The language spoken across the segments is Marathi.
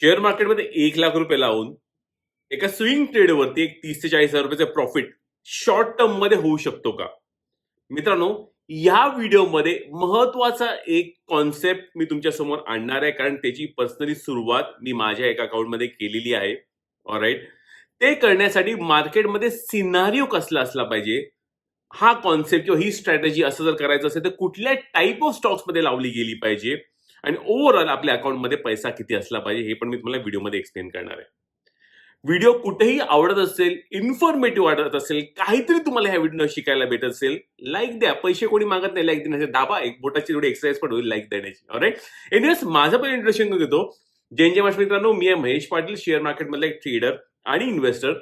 शेअर मार्केटमध्ये एक लाख रुपये लावून एका स्विंग ट्रेडवरती एक तीस ते चाळीस हजार रुपयाचा प्रॉफिट शॉर्ट टर्ममध्ये होऊ शकतो का? मित्रांनो या व्हिडिओमध्ये महत्त्वाचा एक कॉन्सेप्ट मी तुमच्यासमोर आणणार आहे कारण त्याची पर्सनली सुरुवात मी माझ्या एका अकाउंटमध्ये केलेली आहे. ऑराईट ते करण्यासाठी मार्केटमध्ये सिनारिओ कसला असला पाहिजे हा कॉन्सेप्ट किंवा ही स्ट्रॅटेजी असं जर करायचं असेल तर कुठल्या टाईप ऑफ स्टॉक्समध्ये लावली गेली पाहिजे? आणि ओव्हरऑल आपल्या अकाउंटमध्ये पैसा किती असला पाहिजे हे पण मी तुम्हाला व्हिडिओमध्ये एक्सप्लेन करणार आहे. व्हिडिओ कुठेही आवडत असेल इन्फॉर्मेटिव्ह वाटत असेल काहीतरी तुम्हाला ह्या व्हिडिओ शिकायला भेटत असेल लाईक द्या. पैसे कोणी मागत नाही लाईक देण्याचे दाबा. एक बोटाची थोडी एक्सरसाइज पण होईल लाईक देण्याची. ऑराईट एनिवेस माझं पण इंट्रोडक्शन देतो जैन जय मित्रांनो मी आहे महेश पाटील शेअर मार्केटमधला एक ट्रेडर आणि इन्व्हेस्टर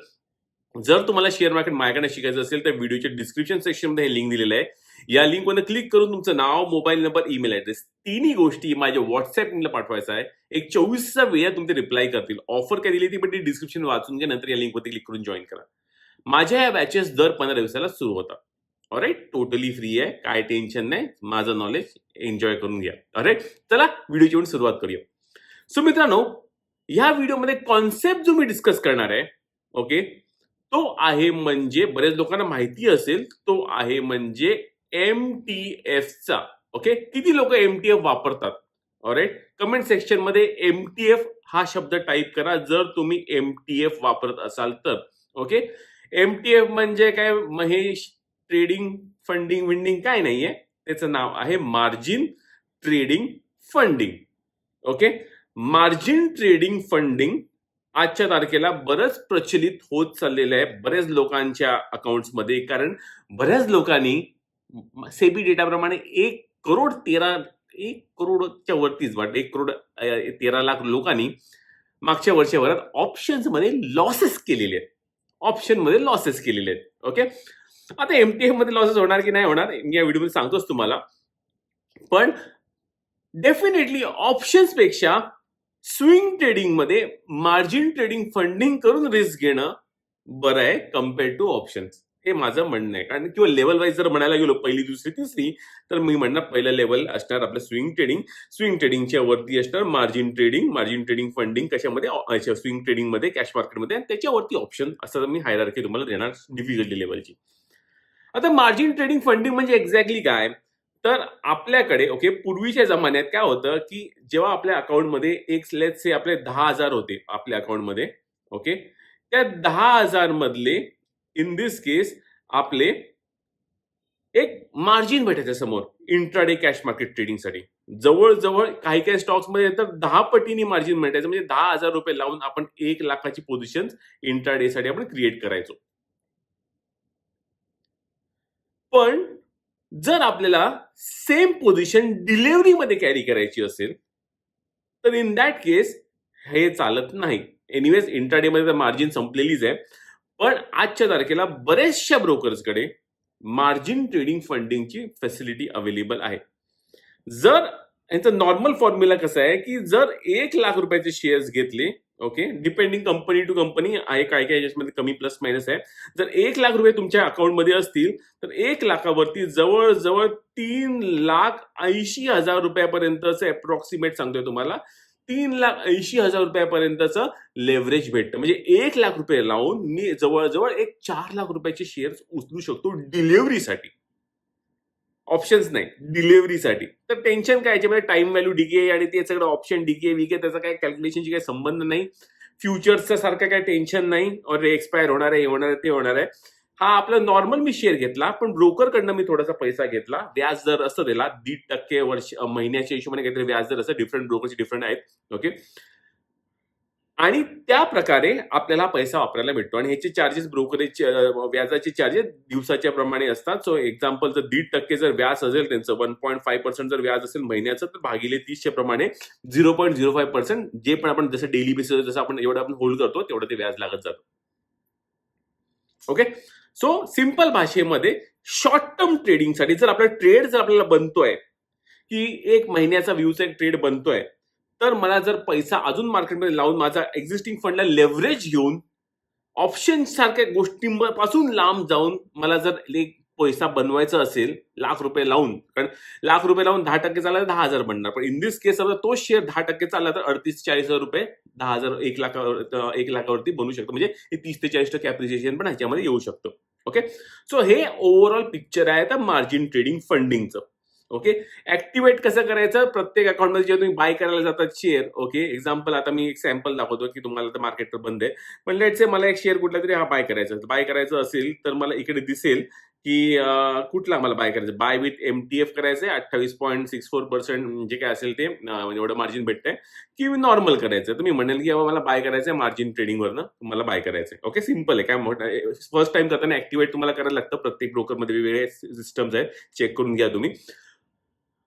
जर तुम्हाला शेअर मार्केट माझ्याकडे शिकायचं असेल तर व्हिडिओच्या डिस्क्रिप्शन सेक्शनमध्ये हे लिंक दिलेलं आहे. या लिंकवर क्लिक करून तुमचं नाव मोबाईल नंबर ईमेल ऍड्रेस तिन्ही गोष्टी माझ्या व्हॉट्सअप लिंकला पाठवायचा आहे. एक चोवीसचा वेळा तुमचे रिप्लाय करतील. ऑफर काय दिली ती पण ती डिस्क्रिप्शन वाचून घ्या नंतर या लिंकवरती क्लिक करून जॉईन करा. माझ्या या बॅचेस दर पंधरा दिवसाला सुरू होतात. ऑराईट टोटली फ्री आहे. काय टेन्शन नाही. माझं नॉलेज एन्जॉय करून घ्या. ऑराईट चला व्हिडिओची पण सुरुवात करूया. सो मित्रांनो ह्या व्हिडिओमध्ये कॉन्सेप्ट जो मी डिस्कस करणार आहे ओके तो आहे म्हणजे बरेच लोकांना माहिती असेल तो आहे म्हणजे एम टी एफचा ओके किती लोक एम टी एफ वापरतात? ऑरेट कमेंट सेक्शनमध्ये एम टी एफ हा शब्द टाईप करा. जर तुम्ही एम टी एफ वापरत असाल तर. ओके एम टी एफ म्हणजे काय? महेश ट्रेडिंग फंडिंग विंडिंग काय नाहीये? त्याचं नाव आहे margin trading funding okay margin trading funding आजच्या तारखेला बरंच प्रचलित होत चाललेलं आहे बऱ्याच लोकांच्या अकाउंट्समध्ये कारण बऱ्याच लोकांनी सेबी डेटाप्रमाणे एक करोड तेरा एक करोडच्या वरतीच वाटत एक करोड तेरा लाख लोकांनी मागच्या वर्षभरात ऑप्शन्समध्ये लॉसेस केलेले आहेत. ऑप्शनमध्ये लॉसेस केलेले आहेत. ओके? आता एमटीएफमध्ये लॉसेस होणार की नाही होणार मी या व्हिडिओमध्ये सांगतोच तुम्हाला. पण डेफिनेटली ऑप्शन्सपेक्षा स्विंग ट्रेडिंगमध्ये मार्जिन ट्रेडिंग फंडिंग करून रिस्क घेणं बरं आहे कंपेअर टू ऑप्शन्स हे माझं म्हणणं आहे. कारण किंवा लेवल वाईज जर म्हणायला गेलो पहिली दुसरी तिसरी तर मी म्हणणार पहिलं लेवल असणार आपलं स्विंग ट्रेडिंग स्विंग ट्रेडिंगच्या वरती असणार margin trading margin trading funding कशामध्ये? स्विंग ट्रेडिंगमध्ये कॅश मार्केटमध्ये आणि त्याच्यावरती ऑप्शन असं मी हायरार्की तुम्हाला देणार डिफिकल्टी लेवलची आता मार्जिन ट्रेडिंग फंडिंग म्हणजे एक्झॅक्टली काय? तर आपल्याकडे ओके पूर्वीच्या जमान्यात काय होतं की जेव्हा आपल्या अकाउंटमध्ये एक लेट से आपले दहा हजार होते आपल्या अकाउंटमध्ये ओके त्या दहा हजार मधले इन दिस केस आपले एक मार्जिन भेटायचं समोर इंट्राडे कॅश मार्केट ट्रेडिंगसाठी जवळजवळ काही काही स्टॉक्समध्ये तर दहा पटीने मार्जिन भेटायचं म्हणजे दहा हजार रुपये लावून आपण एक लाखाची पोझिशन इंट्राडे साठी आपण क्रिएट करायचो. पण जर आपल्याला सेम पोझिशन डिलिव्हरीमध्ये कॅरी करायची असेल तर इन दॅट केस हे चालत नाही. एनिवेज इंट्राडेमध्ये तर मार्जिन संपलेलीच आहे. पण आजच्या तारखेला बऱ्याचशा ब्रोकर्सकडे मार्जिन ट्रेडिंग फंडिंगची फॅसिलिटी अवेलेबल आहे. जर यांचा नॉर्मल फॉर्म्युला कसं आहे की जर एक लाख रुपयाचे शेअर्स घेतले okay depending company to company आहे काय काय याच्यामध्ये कमी प्लस मायनस आहे. जर एक लाख रुपये तुमच्या अकाउंटमध्ये असतील तर एक लाखावरती जवळजवळ तीन लाख ऐंशी हजार रुपयापर्यंतचं अप्रॉक्सिमेट सांगतोय तुम्हाला. तीन लाख ऐंशी हजार रुपयापर्यंतचं लेव्हरेज भेटतं. म्हणजे एक लाख रुपये लावून मी जवळजवळ एक चार लाख रुपयाचे शेअर्स उचलू शकतो डिलिव्हरीसाठी ऑप्शन्स नाही. डिलिव्हरीसाठी तर टेन्शन काय याच्यामध्ये टाइम व्हॅल्यू डिके आणि ते सगळं ऑप्शन डिके विके त्याचा काय कॅल्क्युलेशनशी काही संबंध नाही. फ्युचर्सचं सारखं काय टेन्शन नाही. और एक्सपायर होणार आहे हे होणार आहे ते होणार आहे. हा आपला नॉर्मल मी शेअर घेतला पण ब्रोकर कडनं मी थोडासा पैसा घेतला. व्याज दर असं दिला दीड टक्के वर्ष महिन्याच्या हिशोबाने काहीतरी व्याज दर असं डिफरंट ब्रोकरचे डिफरंट आहेत ओके आणि त्या प्रकारे आपल्याला पैसा वापरायला भेटतो. आणि ह्याचे चार्जेस ब्रोकरेज व्याजाचे चार्जेस दिवसाच्या प्रमाणे असतात. सो एक्झाम्पल जर दीड टक्के जर व्याज असेल त्यांचं वन पॉईंट फाईव्ह पर्सेंट जर व्याज असेल महिन्याचं तर भागिले तीसच्या प्रमाणे zero point zero five percent जे पण आपण जसं डेली बेसिस जसं आपण एवढं आपण होल्ड करतो तेवढं ते व्याज लागत जातं. ओके सो सिंपल भाषेमध्ये शॉर्ट टर्म ट्रेडिंगसाठी जर आपला ट्रेड जर आपल्याला बनतोय की एक महिन्याचा व्ह्यूचा एक ट्रेड बनतोय तर मला जर पैसा अजून मार्केटमध्ये लावून माझा एक्झिस्टिंग फंडला लेव्हरेज घेऊन ऑप्शन सारख्या गोष्टींपासून लांब जाऊन मला जर एक पैसा बनवायचा असेल लाख रुपये लावून कारण लाख रुपये लावून दहा टक्के चालला तर दहा हजार बनणार. पण इन दिस केस समजा तो शेअर दहा टक्के चालला तर अडतीस चाळीस हजार रुपये दहा हजार एक लाखावर एक लाखावरती बनू शकतो. म्हणजे तीस ते चाळीस टक्के अप्रिसिएशन पण ह्याच्यामध्ये येऊ शकतं. ओके सो हे ओव्हरऑल पिक्चर आहे आता मार्जिन ट्रेडिंग फंडिंगचं ओके ऍक्टिव्हेट कसं करायचं? प्रत्येक अकाउंटमध्ये जेव्हा तुम्ही बाय करायला जातात शेअर ओके एक्झाम्पल आता मी एक सॅम्पल दाखवतो की तुम्हाला तर मार्केट तर बंद आहे. पण लेट से मला एक शेअर कुठला तरी हा बाय करायचा बाय करायचं असेल तर मला इकडे दिसेल की कुठला मला बाय करायचं? Buy with M T F करायचं आहे अठ्ठावीस पॉईंट सिक्स फोर पर्सेंट जे काय असेल ते म्हणजे एवढं मार्जिन भेटतंय. की नॉर्मल करायचं. तुम्ही म्हणेल की बाबा मला बाय करायचं आहे मार्जिन ट्रेडिंगवरनं तुम्हाला बाय करायचं आहे ओके सिंपल आहे. काय मोठं फर्स्ट टाइम करताना ऍक्टिव्हेट तुम्हाला करायला लागतं. प्रत्येक ब्रोकरमध्ये वेगवेगळे सिस्टम्स आहेत. चेक करून घ्या तुम्ही.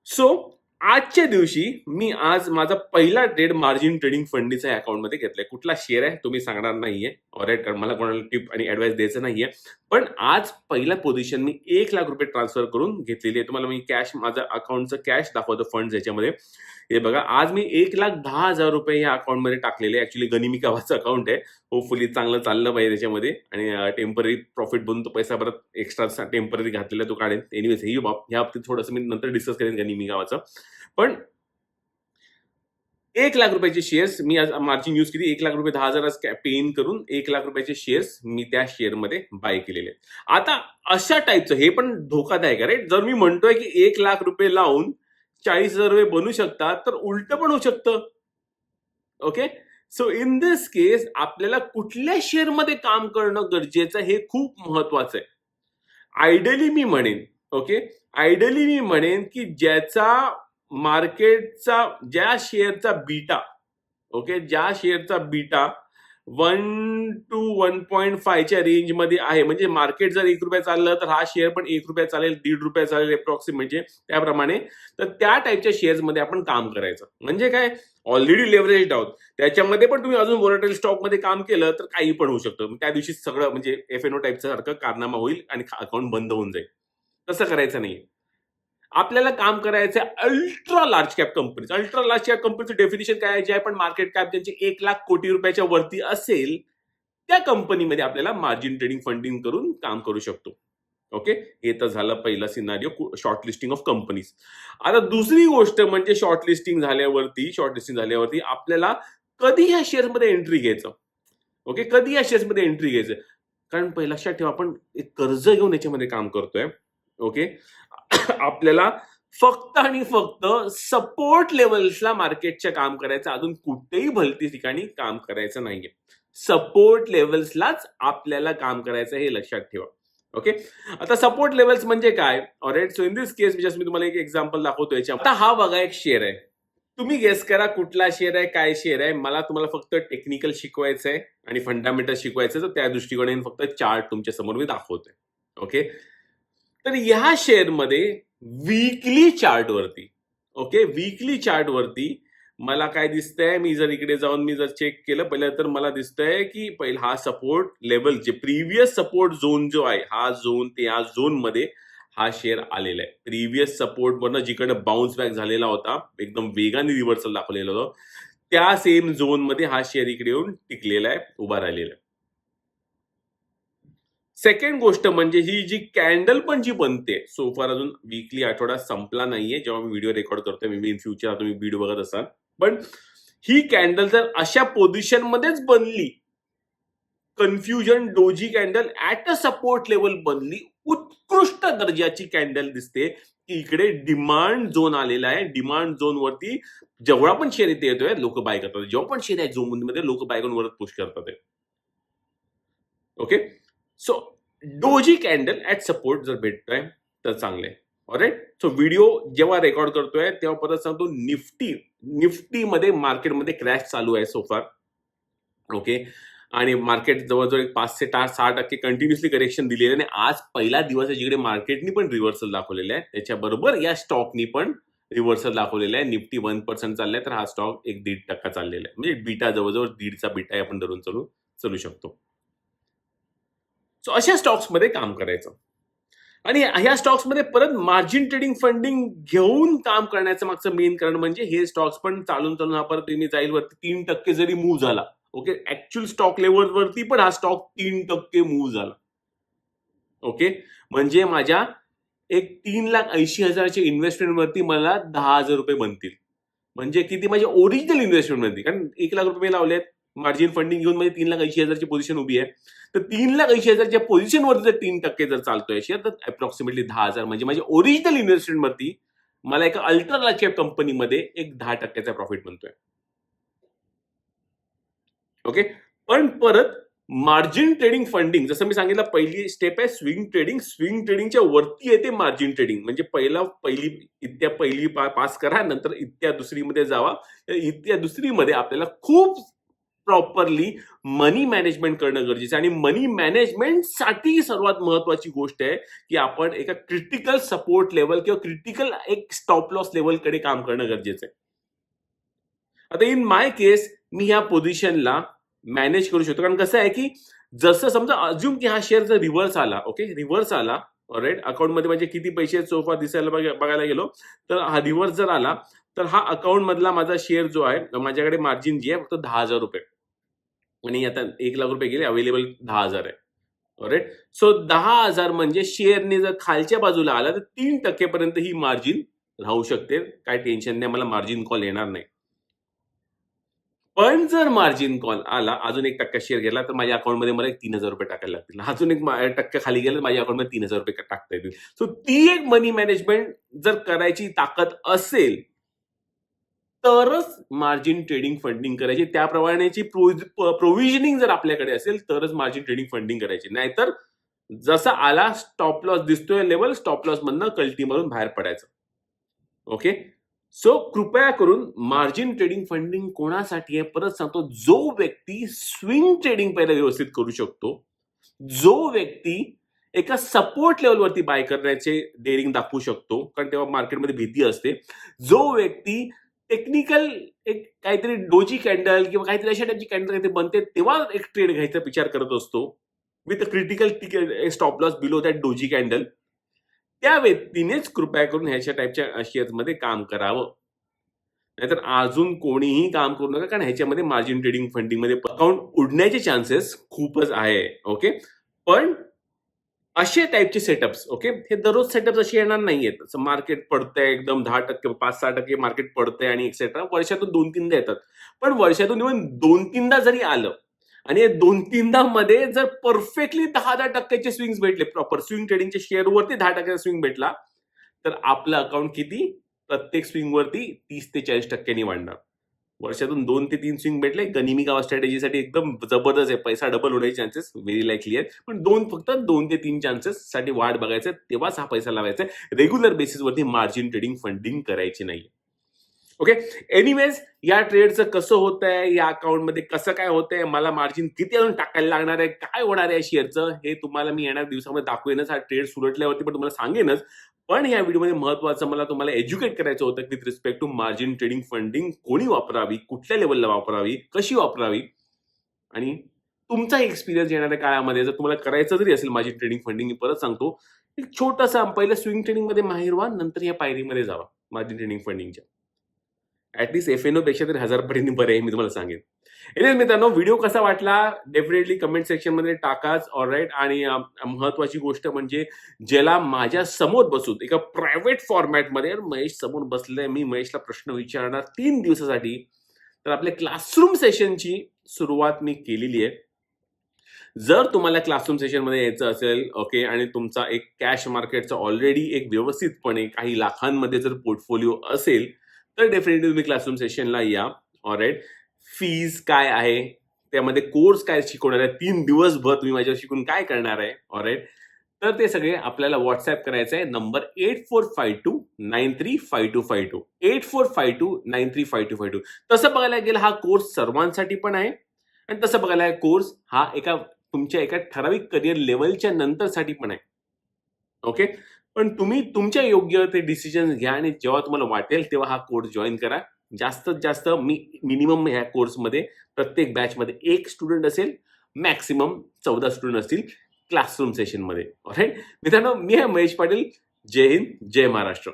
सो आजच्या दिवशी मी आज माझा पहिला ट्रेड मार्जिन ट्रेडिंग फंडीचा अकाउंटमध्ये घेतलाय. कुठला शेअर आहे तुम्ही सांगणार नाहीये. ऑरेट कारण मला कोणाला टिप आणि ऍडवाइस द्यायचं नाहीये. पण आज पहिला पोझिशन मी एक लाख रुपये ट्रान्सफर करून घेतलेली आहे. तुम्हाला मी कॅश माझा अकाउंटचं कॅश दाखवतो फंड याच्यामध्ये. हे बघा आज मी एक लाख दहा हजार रुपये या अकाउंटमध्ये टाकलेले ऍक्च्युली गनिमी कावाचं अकाउंट आहे. होपफुली चांगलं चाललं पाहिजे त्याच्यामध्ये. आणि टेंपररी प्रॉफिट बनून तो पैसा परत एक्स्ट्रा टेंपररी घातलेला तो काढेल एनिवेज ही बाब ह्या बाबतीत थोडंसं मी नंतर डिस्कस करेन गनिमी गावाचं. पण एक लाख रुपयाचे शेअर्स मी आज मार्जिन यूज केली एक लाख रुपये दहा हजार आज पेन करून एक लाख रुपयाचे शेअर्स मी त्या शेअरमध्ये बाय केलेले. आता अशा टाईपचं हे पण धोकादायक आहे राईट जर मी म्हणतोय की एक लाख रुपये लावून चाळीस हजार रुपये बनू शकतात तर उलट पण होऊ शकतं. Okay so in this case आपल्याला कुठल्या शेअरमध्ये काम करणं गरजेचं आहे, हे खूप महत्वाचं आहे. आयडियली मी म्हणेन ओके आयडियली मी म्हणेन की ज्याचा मार्केटचा ज्या शेअरचा बीटा ओके ज्या शेअरचा beta one two one point फायच्या रेंजमध्ये आहे म्हणजे मार्केट जर एक रुपया चाललं तर हा शेअर पण एक रुपया चालेल दीड रुपया चालेल अप्रॉक्सिमेट म्हणजे त्याप्रमाणे तर त्या टाईपच्या शेअर्समध्ये आपण काम करायचं. म्हणजे काय? ऑलरेडी लेव्हरेज आहोत. त्याच्यामध्ये पण तुम्ही अजून वॉलेटाईल स्टॉकमध्ये काम केलं तर काही पण होऊ शकतं. त्या दिवशी सगळं म्हणजे एफ एन ओ टाईपचं सारखं कारनामा होईल आणि अकाउंट बंद होऊन जाईल. तसं करायचं नाही आपल्याला काम करायचं आहे ultra large cap company ultra large cap कंपनीचं डेफिनेशन काय आहे? पण मार्केट कॅप ज्यांची एक लाख कोटी रुपयाच्या वरती असेल त्या कंपनीमध्ये आपल्याला मार्जिन ट्रेडिंग फंडिंग करून काम करू शकतो. ओके हे तर झालं पहिला scenario shortlisting of companies आता दुसरी गोष्ट म्हणजे शॉर्ट लिस्टिंग झाल्यावरती शॉर्ट लिस्टिंग झाल्यावरती आपल्याला कधी ह्या शेअर्समध्ये एंट्री घ्यायचं? ओके कधी या शेअर्समध्ये एंट्री घ्यायचं? कारण पहिला लक्षात ठेवा आपण एक कर्ज घेऊन याच्यामध्ये काम करतोय. ओके आपल्याला फक्त आणि फक्त सपोर्ट लेवल्सला मार्केटचे काम करायचं. अजून कुठेही भलती ठिकाणी काम करायचं नाहीये. सपोर्ट लेवल्सलाच आपल्याला काम करायचं हे लक्षात ठेवा. ओके आता सपोर्ट लेवल्स म्हणजे काय? Alright so in this case just मी तुम्हाला एक एक्झाम्पल दाखवतो याच्या आता हा बघा एक शेअर आहे. तुम्ही गेस करा कुठला शेअर आहे काय शेअर आहे. मला तुम्हाला फक्त टेक्निकल शिकवायचं आहे आणि फंडामेंटल शिकवायचं आहे, तर त्या दृष्टिकोनाने फक्त चार्ट तुमच्यासमोर मी दाखवतोय. ओके तर ह्या शेअरमध्ये वीकली चार्टवरती ओके वीकली चार्टवरती मला काय दिसतंय? मी जर इकडे जाऊन मी जर चेक केलं पहिलं तर मला दिसतंय की पहिला हा सपोर्ट लेवल जे प्रिव्हियस सपोर्ट झोन जो आहे हा झोन ते या झोनमध्ये हा शेअर आलेला आहे. प्रिव्हियस सपोर्ट वरनं जिकडे बाउन्स बॅक झालेला होता एकदम वेगाने रिव्हर्सल दाखवलेला होतं त्या सेम झोनमध्ये हा शेअर इकडे येऊन टिकलेला आहे उभा राहिलेला आहे. सेकंड गोष्ट म्हणजे ही जी कॅन्डल पण जी बनते सोफार अजून वीकली आठवडा संपला नाहीये. जेव्हा मी व्हिडिओ रेकॉर्ड करतोय मी इन फ्युचर तुम्ही बीड बघत असाल. पण ही कॅन्डल जर अशा पोझिशन मध्येच बनली confusion doji candle at a support level बनली उत्कृष्ट दर्जाची कॅन्डल दिसते. की इकडे डिमांड झोन आलेला आहे. डिमांड झोन वरती जेवढा पण शेअर इथे येतोय लोक बाय करतात. जेव्हा पण शेअर आहे झोनमध्ये लोक बाय करून वरत पुश करतात okay so doji candle at support जर भेटतोय तर चांगले ऑरेट सो व्हिडिओ जेव्हा रेकॉर्ड करतोय तेव्हा परत सांगतो निफ्टी निफ्टीमध्ये मार्केटमध्ये क्रॅश चालू आहे सोफार ओके आणि मार्केट जवळजवळ एक पाच ते टा सहा टक्के कंटिन्युअसली करेक्शन दिलेलं आणि आज पहिला दिवस आहे जिकडे मार्केटनी पण रिव्हर्सल दाखवलेलं आहे. त्याच्याबरोबर या स्टॉकनी पण रिव्हर्सल दाखवलेलं आहे. निफ्टी वन पर्सेंट चाललाय तर हा स्टॉक एक दीड टक्का चाललेला आहे. म्हणजे बीटा जवळजवळ दीडचा बीटा आपण धरून चालू चालू शकतो. सो अशा स्टॉक्समध्ये काम करायचं. आणि ह्या स्टॉक्समध्ये परत मार्जिन ट्रेडिंग फंडिंग घेऊन काम करण्याचं मागचं मेन कारण म्हणजे हे स्टॉक्स पण चालून चालून हा परत तुम्ही जाईल वरती तीन टक्के जरी मूव्ह झाला ओके ऍक्च्युअल स्टॉक लेवल वरती पण हा स्टॉक तीन टक्के मूव्ह झाला. ओके म्हणजे माझ्या एक तीन लाख ऐंशी हजारच्या इन्व्हेस्टमेंटवरती मला दहा हजार रुपये बनतील. म्हणजे किती? माझी ओरिजिनल इन्व्हेस्टमेंट बनतील. कारण एक लाख रुपये लावलेत. मार्जिन फंडिंग घेऊन म्हणजे तीन लाख ऐंशी हजारची पोझिशन उभी आहे. तर तीन लाख ऐंशी हजारच्या पोझिशनवरती जर तीन टक्के जर चालतोय शेअर तर अप्रॉक्सिमेटली दहा हजार म्हणजे माझ्या ओरिजिनल इन्व्हेस्टमेंटवरती मला एका अल्ट्रा कंपनीमध्ये एक दहा टक्क्याचा प्रॉफिट बनतोय. ओके पण परत मार्जिन ट्रेडिंग फंडिंग जसं मी सांगितलं पहिली स्टेप आहे स्विंग ट्रेडिंग स्विंग ट्रेडिंगच्या वरती येते मार्जिन ट्रेडिंग म्हणजे पहिला पहिली इत्या पहिली पा, पास करा नंतर इत्या दुसरीमध्ये जावा. इत्या दुसरीमध्ये आपल्याला खूप प्रॉपरली मनी मॅनेजमेंट करणं गरजेचं आहे. आणि मनी मॅनेजमेंटसाठी सर्वात महत्वाची गोष्ट आहे की आपण एका क्रिटिकल सपोर्ट लेवल किंवा क्रिटिकल एक स्टॉप लॉस लेवलकडे काम करणं गरजेचं आहे. आता इन माय केस मी ह्या पोझिशनला मॅनेज करू शकतो. कारण कसं आहे की जसं समजा अज्युम की हा शेअर जर रिव्हर्स आला ओके रिव्हर्स आला राईट अकाउंटमध्ये म्हणजे किती पैसे सोफा दिसायला बघायला गेलो तर हा रिव्हर्स जर आला तर हा अकाउंट मधला माझा शेअर जो आहे माझ्याकडे मार्जिन जी आहे फक्त दहा हजार रुपये. आणि आता एक लाख रुपये गेले अवेलेबल दहा हजार आहे. राईट सो दहा हजार म्हणजे शेअरने जर खालच्या बाजूला आला तर तीन टक्केपर्यंत ही मार्जिन राहू शकते. काय टेन्शन नाही मला मार्जिन कॉल येणार नाही. पण जर मार्जिन कॉल आला अजून एक टक्का शेअर गेला तर माझ्या अकाउंटमध्ये मला एक तीन हजार रुपये टाकायला लागतील. अजून एक टक्का खाली गेला तर माझ्या अकाउंटमध्ये तीन हजार रुपये टाकता येतील. सो ती एक मनी मॅनेजमेंट जर करायची ताकद असेल तरच मार्जिन ट्रेडिंग फंडिंग करायची. त्याप्रमाणेची प्रोव्हिजनिंग जर आपल्याकडे असेल तरच मार्जिन ट्रेडिंग फंडिंग करायची. नाहीतर जसा आला स्टॉप लॉस दिसतोय लेवल स्टॉप लॉस मधनं कल्टी मारून बाहेर पडायचं. ओके सो कृपया करून मार्जिन ट्रेडिंग फंडिंग कोणासाठी आहे? परत सांगतो जो व्यक्ती स्विंग ट्रेडिंग पहिला व्यवस्थित करू शकतो जो व्यक्ती एका सपोर्ट लेवलवरती बाय करण्याचे डेअरिंग दाखवू शकतो कारण तेव्हा मार्केटमध्ये भीती असते जो व्यक्ती टेक्निकल एक काहीतरी डोजी कॅन्डल किंवा काहीतरी अशा टाईपची कॅन्डल काहीतरी बनते तेव्हा एक ट्रेड घ्यायचा विचार करत असतो. With critical stop loss below that doji candle. त्या व्यक्तीनेच कृपया करून ह्याच्या टाईपच्या शेअर्समध्ये काम करावं. नाहीतर अजून कोणीही काम करू नका कारण ह्याच्यामध्ये मार्जिन ट्रेडिंग फंडिंगमध्ये अकाउंट उडण्याचे चान्सेस खूपच आहे ओके पण असे टाईपचे सेटअप्स ओके हे दररोज सेटअप असे येणार नाहीयेत. मार्केट पडतंय एकदम दहा टक्के पाच सहा टक्के मार्केट पडतंय आणि एक्सेट्रा वर्षातून दोन तीनदा येतात. पण वर्षातून इव्हन दोन तीनदा जरी आलं आणि दोन तीनदा मध्ये जर परफेक्टली दहा दहा टक्क्याचे स्विंग्स भेटले प्रॉपर स्विंग ट्रेडिंगच्या शेअरवरती दहा टक्क्याचा स्विंग भेटला तर आपलं अकाउंट किती? प्रत्येक स्विंगवरती तीस ते चाळीस टक्क्यांनी वाढणार. वर्षातून दोन ते तीन स्विंग भेटले. गनिमी गावा स्ट्रॅटेजीसाठी एकदम जबरदस्त आहे. पैसा डबल होण्याचे चान्सेस व्हेरी लाईकली आहेत. पण दोन फक्त दोन ते तीन चान्सेस साठी वाढ बघायचं तेव्हाच हा पैसा लावायचा रेग्युलर बेसिसवरती मार्जिन ट्रेडिंग फंडिंग करायची नाही ओके एनिवेज या ट्रेडचं कसं होत आहे या अकाउंटमध्ये कसं काय होत आहे मला मार्जिन किती अजून टाकायला लागणार आहे? काय होणार आहे शेअरचं हे तुम्हाला मी येणाऱ्या दिवसामध्ये दाखवेनच. हा ट्रेड सुरटल्यावरती पण तुम्हाला सांगेनच. पण या व्हिडिओमध्ये महत्वाचं मला तुम्हाला एज्युकेट करायचं होतं with respect to margin trading funding कोणी वापरावी? कुठल्या लेवलला वापरावी? कशी वापरावी? आणि तुमचा एक्सपिरियन्स येणाऱ्या काळामध्ये जर तुम्हाला करायचं जरी असेल मार्जिन ट्रेडिंग फंडिंग मी परत सांगतो एक छोटासा पहिलं स्विंग ट्रेडिंगमध्ये माहिर व्हा नंतर या पायरीमध्ये जावा मार्जिन ट्रेडिंग फंडिंगच्या ॲटलिस्ट एफ एनपेक्षा तरी हजार पर्यंत बरे आहे मी तुम्हाला सांगेन. एनिवेज मित्रांनो व्हिडिओ कसा वाटला? डेफिनेटली कमेंट सेक्शनमध्ये टाकाच ऑलराईट आणि महत्वाची गोष्ट म्हणजे ज्याला माझ्यासमोर बसून एका प्रायव्हेट फॉर्मॅटमध्ये महेश समोर बसले मी महेशला प्रश्न विचारणार तीन दिवसासाठी. तर आपल्या क्लासरूम सेशनची सुरुवात मी केलेली आहे. जर तुम्हाला क्लासरूम सेशनमध्ये यायचं असेल ओके आणि तुमचा एक कॅश मार्केटचा ऑलरेडी एक व्यवस्थितपणे काही लाखांमध्ये जर पोर्टफोलिओ असेल तर डेफिनेटली तुम्ही क्लासरूम सेशनला या. ऑलराईट फीज काय आहे? त्यामध्ये कोर्स काय शिकवणार आहे? तीन दिवसभर तुम्ही माझ्यावर शिकून काय करणार आहे? ऑलराईट तर ते सगळे आपल्याला व्हॉट्सअप करायचं आहे. Number eight four five two nine three five two five two eight four five two nine three five two five two तसं बघायला गेलं हा कोर्स सर्वांसाठी पण आहे. आणि तसं बघायला कोर्स हा एका तुमच्या एका ठराविक करिअर लेवलच्या नंतरसाठी पण आहे. ओके पण तुम्ही तुमच्या योग्य ते डिसिजन घ्या आणि जेव्हा तुम्हाला वाटेल तेव्हा हा कोर्स जॉईन करा. जास्तीत जास्त मी मिनिमम ह्या कोर्समध्ये प्रत्येक बॅचमध्ये एक स्टुडंट असेल मॅक्सिमम चौदा स्टुडंट असतील क्लासरूम सेशनमध्ये राईट मित्रांनो मी आहे महेश पाटील. जय हिंद जय महाराष्ट्र.